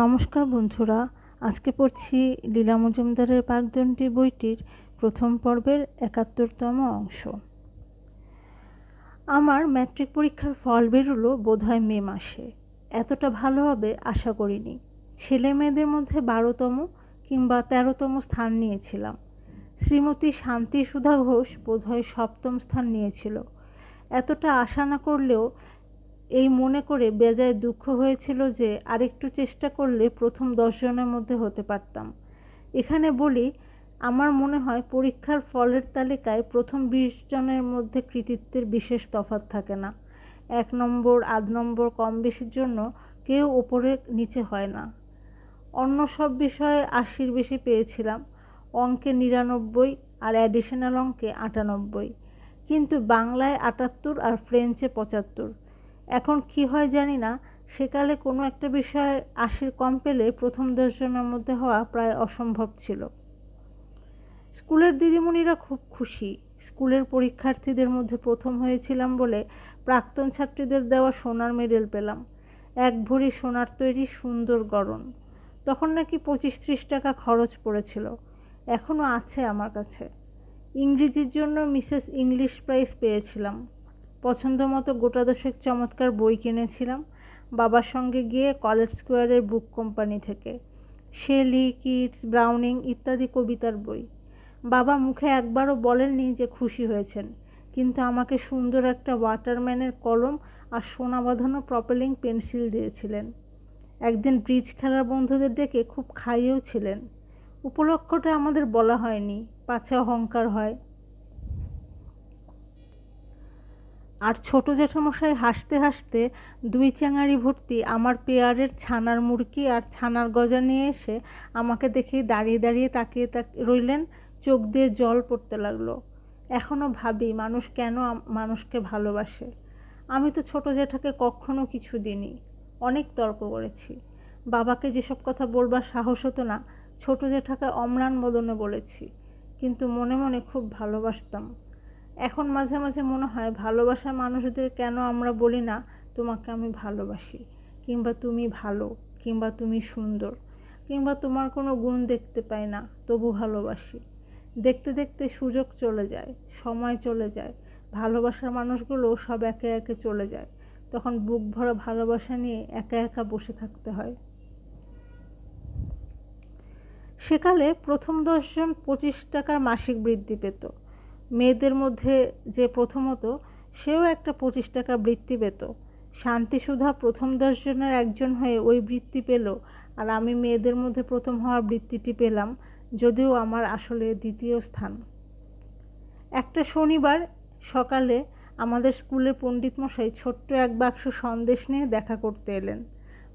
নমস্কার বন্ধুরা, আজকে পড়ছি লীলা মজুমদারের বাগদণ্ডী বইটির প্রথম পর্বের একাত্তরতম অংশ। আমার ম্যাট্রিক পরীক্ষার ফল বেরোলো বোধহয় মে মাসে। এতটা ভালো হবে আশা করিনি। ছেলে মেয়েদের মধ্যে বারোতম কিংবা তেরোতম স্থান নিয়েছিলাম। শ্রীমতী শান্তি সুধা ঘোষ বোধহয় সপ্তম স্থান নিয়েছিল। এতটা আশা না করলেও এই মনে করে বেজায় দুঃখ হয়েছিল যে আরেকটু চেষ্টা করলে প্রথম দশজনের মধ্যে হতে পারতাম। এখানে বলি, আমার মনে হয় পরীক্ষার ফলের তালিকায় প্রথম বিশ জনের মধ্যে কৃতিত্বের বিশেষ তফাৎ থাকে না। এক নম্বর, আধ নম্বর কম বেশির জন্য কেউ ওপরে নিচে হয় না। অন্য সব বিষয়ে আশির বেশি পেয়েছিলাম, অঙ্কে নিরানব্বই আর অ্যাডিশনাল অঙ্কে আটানব্বই। কিন্তু বাংলায় আটাত্তর আর ফ্রেঞ্চে পঁচাত্তর। এখন কি হয় জানি না, সেকালে কোনো একটা বিষয়ে আশির কম পেলে প্রথম দশজনের মধ্যে হওয়া প্রায় অসম্ভব ছিল। স্কুলের দিদিমণিরা খুব খুশি। স্কুলের পরীক্ষার্থীদের মধ্যে প্রথম হয়েছিলাম বলে প্রাক্তন ছাত্রীদের দেওয়া সোনার মেডেল পেলাম। এক ভরি সোনার তৈরি সুন্দর গড়ন তখন নাকি পঁচিশ ত্রিশ টাকা খরচ পড়েছিল। এখনও আছে আমার কাছে। ইংরেজির জন্য মিসেস ইংলিশ প্রাইজ পেয়েছিলাম। পছন্দ মতো গোটা দশেক চমৎকার বই কিনেছিলাম। বাবার সঙ্গে গিয়ে কলেজ স্কোয়ারের বুক কোম্পানি থেকে। শেলি, কিটস, ব্রাউনিং ইত্যাদি কবিতার বই। বাবা মুখে একবারও বলেননি যে খুশি হয়েছেন, কিন্তু আমাকে সুন্দর একটা ওয়াটারম্যানের কলম আর সোনা বাঁধানো প্রপেলিং পেন্সিল দিয়েছিলেন। একদিন ব্রিজ খেলার বন্ধুদের ডেকে খুব খাইয়েও ছিলেন। উপলক্ষটা আমাদের বলা হয়নি, পাছে অহংকার হয়। আর ছোট জেঠামশাই হাসতে হাসতে দুই চাঙারি ভর্তি আমার পেয়ারের ছানার মুরগি আর ছানার গজা নিয়ে এসে আমাকে দেখেই দাঁড়িয়ে দাঁড়িয়ে তাকিয়ে তাক, রইলেন, চোখ দিয়ে জল পড়তে লাগল। এখনও ভাবি মানুষ কেন মানুষকে ভালোবাসে। আমি তো ছোট জেঠাকে কখনো কিছু দিইনি, অনেক তর্ক করেছি। বাবাকে যেসব কথা বলবার সাহস হতো না, ছোট জেঠাকে অম্লান বদনে বলেছি, কিন্তু মনে মনে খুব ভালোবাসতাম। এখন মাঝে মাঝে মনে হয় ভালোবাসার মানুষদের কেন আমরা বলি না, তোমাকে আমি ভালোবাসি, কিংবা তুমি ভালো, কিংবা তুমি সুন্দর, কিংবা তোমার কোনো গুণ দেখতে পাই না, তবু ভালোবাসি। দেখতে দেখতে সুযোগ চলে যায়, সময় চলে যায়, ভালোবাসার মানুষগুলো সব একে একে চলে যায়, তখন বুক ভরা ভালোবাসা নিয়ে একা একা বসে থাকতে হয়। সেকালে প্রথম দশজন পঁচিশ টাকার মাসিক বৃদ্ধি পেত। মেয়েদের মধ্যে যে প্রথমত, সেও একটা পঁচিশ টাকা বৃত্তি পেত। শান্তিসুধা প্রথম দশজনের একজন হয়ে ওই বৃত্তি পেল আর আমি মেয়েদের মধ্যে প্রথম হওয়ার বৃত্তিটি পেলাম, যদিও আমার আসলে দ্বিতীয় স্থান। একটা শনিবার সকালে আমাদের স্কুলের পণ্ডিত মশাই ছোট্ট এক বাক্স সন্দেশ নিয়ে দেখা করতে এলেন।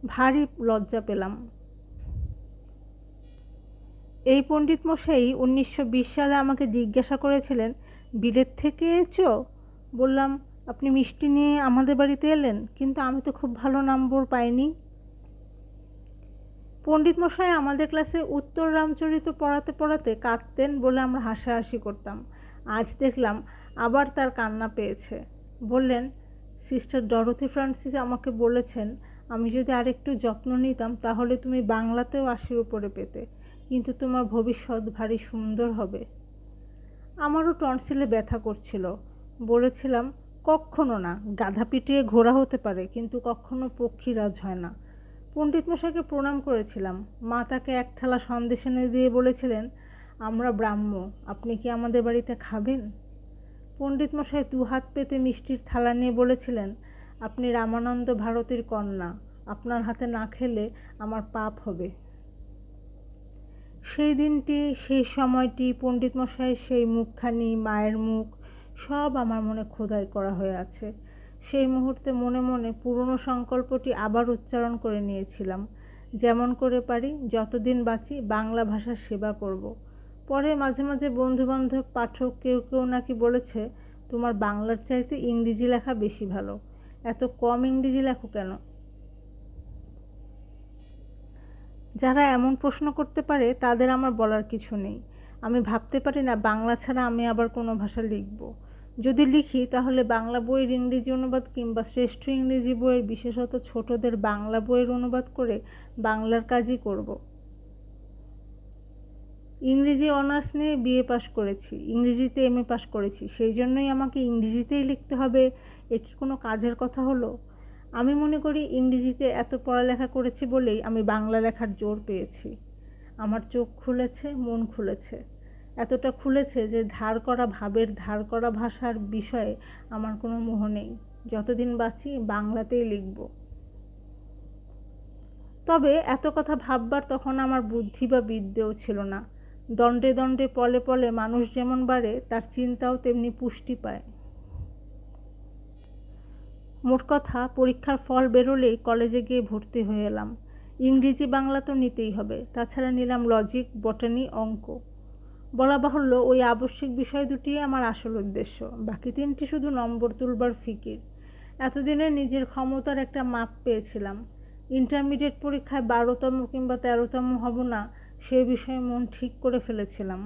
ভারী লজ্জা পেলাম। এই পণ্ডিত মশাই উনিশশো বিশ সালে আমাকে জিজ্ঞাসা করেছিলেন, বিলেত থেকে এসো বললাম, আপনি মিষ্টি নিয়ে আমাদের বাড়িতে এলেন, কিন্তু আমি তো খুব ভালো নম্বর পাইনি। পণ্ডিত মশাই আমাদের ক্লাসে উত্তর রামচরিত পড়াতে পড়াতে কাঁদতেন বলে আমরা হাসাহাসি করতাম। আজ দেখলাম আবার তার কান্না পেয়েছে। বললেন, সিস্টার ডরথি ফ্রান্সিস আমাকে বলেছেন, আমি যদি আরেকটু যত্ন নিতাম তাহলে তুমি বাংলাতেও আশির উপরে পেতে। কিন্তু তোমার ভবিষ্যৎ ভারী সুন্দর হবে। আমারও টনসিলে ব্যথা করছিল। বলেছিলাম কখনো না, গাধা পিটিয়ে ঘোরা হতে পারে, কিন্তু কখনো পক্ষীরাজ হয় না। পণ্ডিত মশাইকে প্রণাম করেছিলাম। মা তাকে এক থালা সন্দেশ এনে দিয়ে বলেছিলেন, আমরা ব্রাহ্ম, আপনি কি আমাদের বাড়িতে খাবেন? পণ্ডিত মশাই দু হাত পেতে মিষ্টির থালা নিয়ে বলেছিলেন, আপনি রামানন্দ ভারতীর কন্যা, আপনার হাতে না খেলে আমার পাপ হবে। সেই দিনটি, সেই সময়টি পণ্ডিত মশাইয়ের সেই মুখখানি, মায়ের মুখ, সব আমার মনে খোদাই করা হয়ে আছে। সেই মুহূর্তে মনে মনে পুরনো সংকল্পটি আবার উচ্চারণ করে নিয়েছিলাম। যেমন করে পারি, যতদিন বাঁচি, বাংলা ভাষার সেবা করব। পরে মাঝে মাঝে বন্ধুবান্ধব, পাঠক কেউ কেউ নাকি বলেছে, তোমার বাংলার চাইতে ইংরেজি লেখা বেশি ভালো। এত কম ইংরেজি লেখো কেন? যারা এমন প্রশ্ন করতে পারে, তাদের আমার বলার কিছু নেই। আমি ভাবতে পারি না, বাংলা ছাড়া আমি আবার কোনো ভাষা লিখব। যদি লিখি, তাহলে বাংলা বইয়ের ইংরেজি অনুবাদ কিংবা শ্রেষ্ঠ ইংরেজি বইয়ের বিশেষত ছোটদের বাংলা বইয়ের অনুবাদ করে বাংলার কাজই করব। ইংরেজি অনার্স নিয়ে বিএ পাশ করেছি, ইংরেজিতে এম এ পাশ করেছি, সেই জন্যই আমাকে ইংরেজিতেই লিখতে হবে। এ কি কোনো কাজের কথা হলো? আমি মনে করি ইংরেজিতে এত পড়ালেখা করেছি বলেই আমি বাংলা লেখার জোর পেয়েছি। আমার চোখ খুলেছে, মন খুলেছে। এতটা খুলেছে যে ধার করা ভাবের, ধার করা ভাষার বিষয়ে আমার কোনো মোহ নেই। যতদিন বাঁচি, বাংলাতেই লিখব। তবে এত কথা ভাববার তখন আমার বুদ্ধি বা বিদ্যেও ছিল না। দণ্ডে দণ্ডে পলে পলে মানুষ যেমন বাড়ে, তার চিন্তাও তেমনি পুষ্টি পায়। মোট কথা, পরীক্ষার ফল বেরোলেই কলেজে গিয়ে ভর্তি হয়ে এলাম। ইংরেজি বাংলা তো নিতেই হবে, তাছাড়া নিলাম লজিক বটানি অঙ্ক। বলা বাহুল্য, ওই আবশ্যিক বিষয় দুটি আমার আসল উদ্দেশ্য, বাকি তিনটি শুধু নম্বর তুলবার ফিকির। এতদিনে নিজের ক্ষমতার একটা মাপ পেয়েছিলাম। ইন্টারমিডিয়েট পরীক্ষায় বারোতম কিংবা তেরোতম হব না, সে বিষয়ে মন ঠিক করে ফেলেছিলাম।